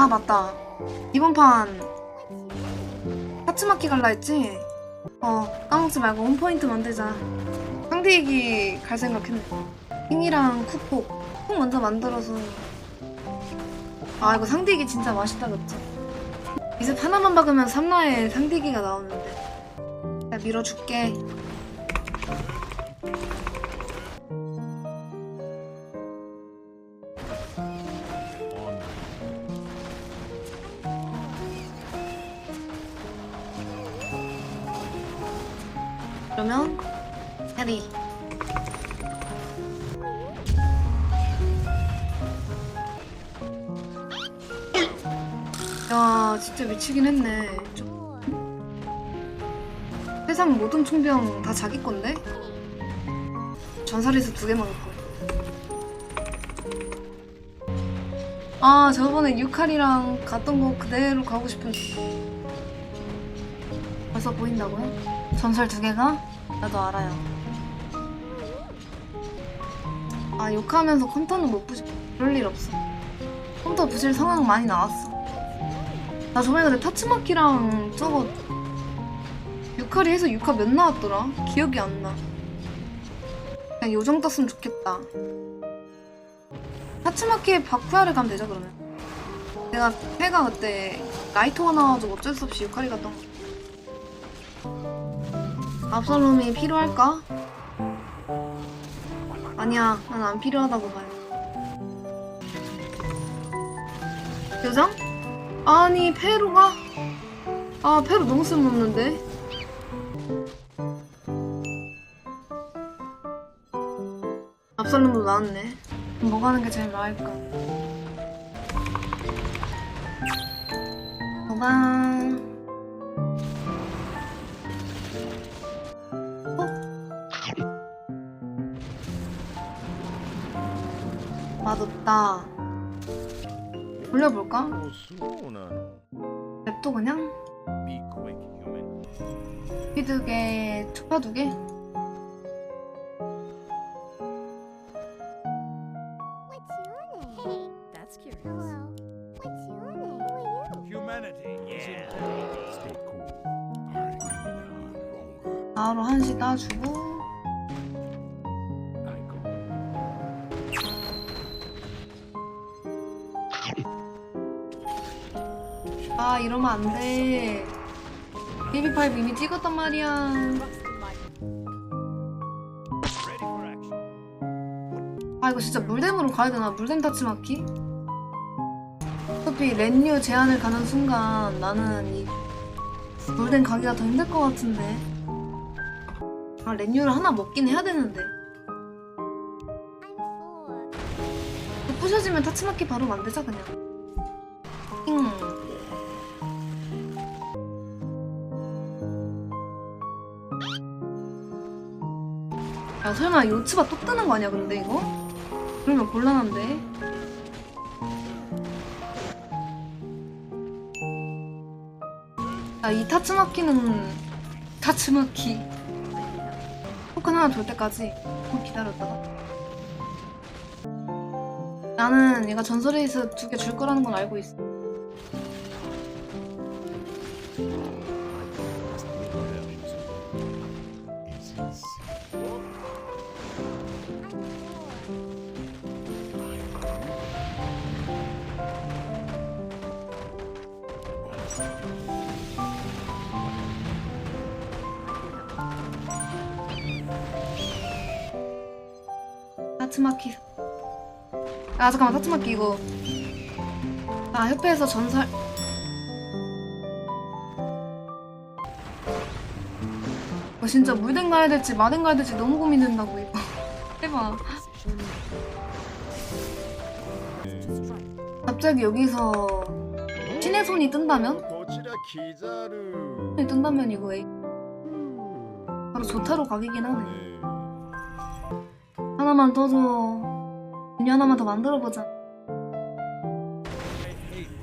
아 맞다. 이번 판 하츠마키 갈라 했지? 어 까먹지 말고 홈포인트 만들자. 상대이기 갈 생각했네. 킹이랑 쿠폭. 쿠폭 먼저 만들어서. 아 이거 상대이기 진짜 맛있다 그치? 이제 하나만 박으면 3라에 상대이기가 나오는데. 나 밀어줄게 그러면 해리 야 진짜 미치긴 했네 좀- 세상 모든 총병 다 자기 건데? 전설에서 두 개 먹을 거야 아 저번에 유칼이랑 갔던 거 그대로 가고 싶은 벌써 보인다고요? 전설 두 개가? 나도 알아요. 아 욕하면서 컴퓨터는 못 부실 그럴 일 없어. 컴퓨터 부실 상황 많이 나왔어. 나 저번에 근데 타츠마키랑 저거 유칼이 해서 유칼 몇 나왔더라? 기억이 안 나. 그냥 요정 떴으면 좋겠다. 타츠마키에 바쿠야를 가면 되죠 그러면. 내가 패가 그때 라이터가 나와가지고 어쩔 수 없이 유칼이 갔던 거. 압살롬이 필요할까? 아니야, 난 안 필요하다고 봐요. 요정? 아니, 페루가? 아, 페루 너무 쓸모없는데? 압살롬도 나왔네. 뭐 가는 게 제일 나을까? 도방. 맛없다 돌려볼까? 랩도 그냥? 피두 개, 초파 두 개? 바로 한시 따주고 이러면 안돼. 베이비파이브 이미 찍었단 말이야. 아 이거 진짜 물댐으로 가야 되나? 물댐 타치마키? 어차피 렌뉴 제한을 가는 순간 나는 이 물댐 가기가 더 힘들 것 같은데. 아 렌뉴를 하나 먹긴 해야 되는데. 부셔지면 타치마키 바로 만들자 그냥. 응 야 설마 요츠바 또 뜨는 거 아니야 근데 이거? 그러면 곤란한데 야이 타츠마키는 타츠마키 토큰 하나 돌 때까지 좀 기다렸다가 나는 얘가 전설에이스 두 개 줄 거라는 건 알고 있어. 하츠마키. 아 잠깐만 하츠마키 이거. 아 협회에서 전설. 아, 진짜 물든 가야 될지 마든 가야 될지 너무 고민된다고 이거. 해봐. 갑자기 여기서 신의 손이 뜬다면? 손이 뜬다면 이거 바로 좋다로 가기긴 하네. 네. 하나만 더 줘. 메뉴 하나만 더 만들어보자.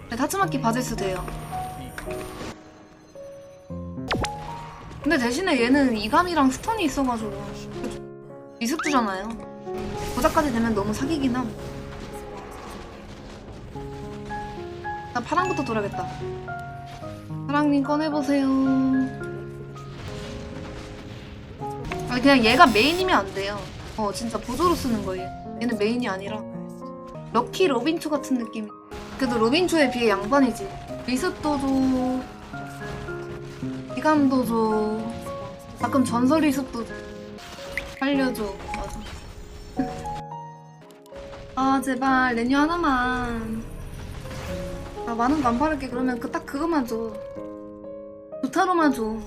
네, 타츠마키 받을 수도 돼요. 근데 대신에 얘는 이감이랑 스턴이 있어가지고 미습주잖아요. 고작까지 되면 너무 사기긴 함. 나 파랑 부터 돌아야겠다. 파랑님 꺼내보세요. 아 그냥 얘가 메인이면 안 돼요. 어 진짜 보조로 쓰는 거예요. 얘는 메인이 아니라 럭키 로빈초 같은 느낌. 그래도 로빈초에 비해 양반이지. 리습도 줘. 기감도 줘. 가끔 전설 리습도 줘. 살려줘. 맞아. 아 제발 레뉴 하나만. 아 많은 거 안 바를게 그러면 그 딱 그것만 줘. 조타로만 줘.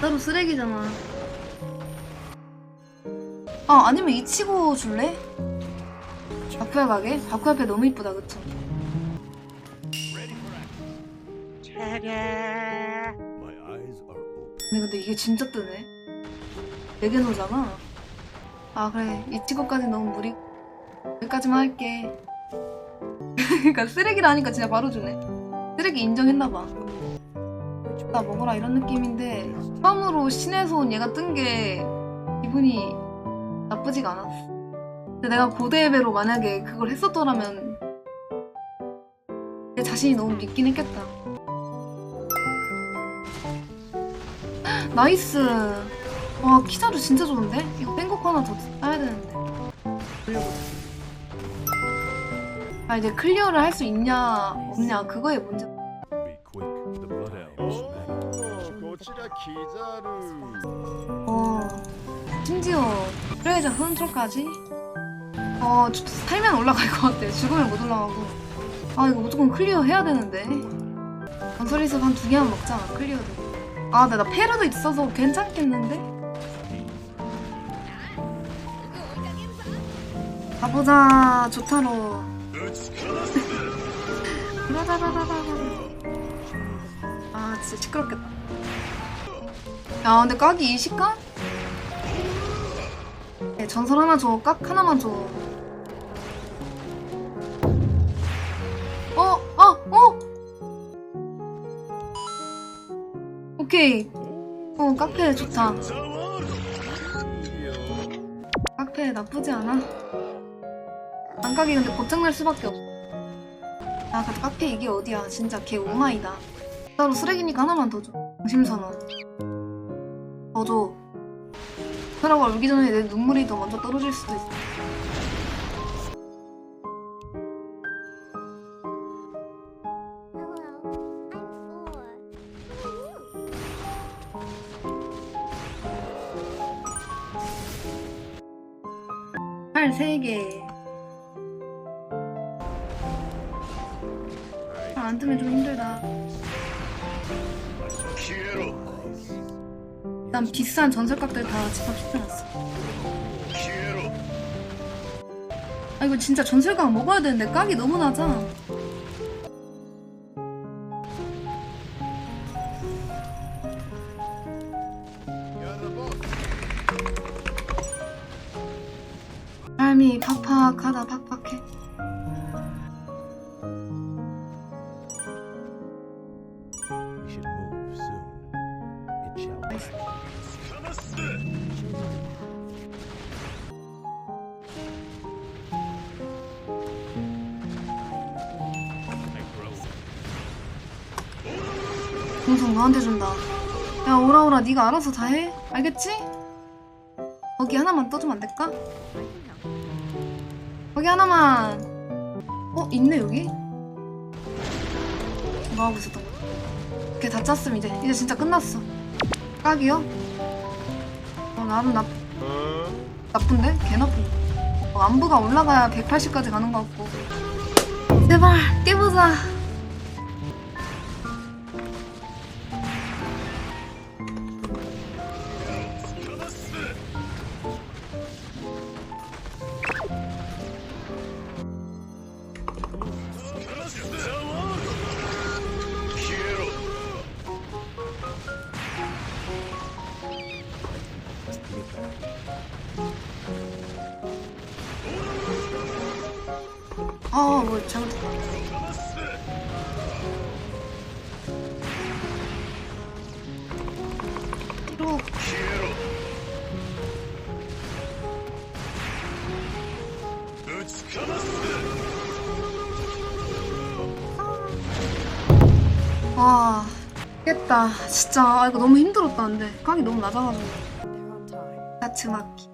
따로 쓰레기잖아. 아 아니면 이치고 줄래? 바쿠야 가게? 바쿠야 배 너무 이쁘다 그쵸? 근데 근데 이게 진짜 뜨네. 네개 노잖아. 아 그래 이치고까지 너무 무리. 여기까지만 할게. 그러니까 쓰레기라 하니까 진짜 바로 주네. 쓰레기 인정했나봐. 나 먹어라 이런 느낌인데 처음으로 신에서 온 얘가 뜬 게 기분이 나쁘지가 않았어. 근데 내가 고대 예배로 만약에 그걸 했었더라면 내 자신이 너무 믿긴 했겠다. 나이스. 와 키자루 진짜 좋은데? 이거 뺑곡 하나 더 따야 되는데. 아 이제 클리어를 할 수 있냐 없냐 그거에 문제. 어. 심지어 프레이저. 어 주- 살면 올라갈 것 같아. 죽으면 못 올라가고. 아 이거 무조건 클리어 해야 되는데. 전설리스 한두 개만 먹자 클리어도. 아 근데 나 페르도 있어서 괜찮겠는데? 가보자 좋다로. 라라라라라라. 아 진짜 시끄럽겠다. 야 근데 이 식감? 네, 전설 하나 줘. 깍 하나만 줘. 어? 아! 어? 오케이. 어 카페 좋다. 카페 나쁘지 않아. 안가기 근데 고장날 수밖에 없어. 아 근데 카페 이게 어디야. 진짜 개 오마이다. 따로 쓰레기니까 하나만 더 줘. 정심선언. 더 줘. 사라가 울기 전에 내 눈물이 더 먼저 떨어질 수도 있어. 팔 3개. 아, 안 뜨면 좀 힘들다. 일단 비싼 전설각들 다 집합시켜놨어. 아 이거 진짜 전설각 먹어야 되는데 깍이 너무 낮아. 삶이 팍팍하다 팍팍해. It shall be. 공성 너한테 준다. 야 오라오라 네가 알아서 다 해. 알겠지? 거기 하나만 떠주면 안 될까? 거기 하나만. 어 있네 여기. 뭐 하고 있었던 거야? 오케이 다 짰음 이제 이제 진짜 끝났어. 깍이요? 어 나름 나 나쁜데? 개 나쁜데. 어, 안부가 올라가야 180까지 가는 것 같고. 제발 깨보자. 아, 뭐 잘못. 뒤로. 와, 아, 깼다. 진짜 아, 이거 너무 힘들었다는데. 강이 너무 낮아가지고. 가츠마키.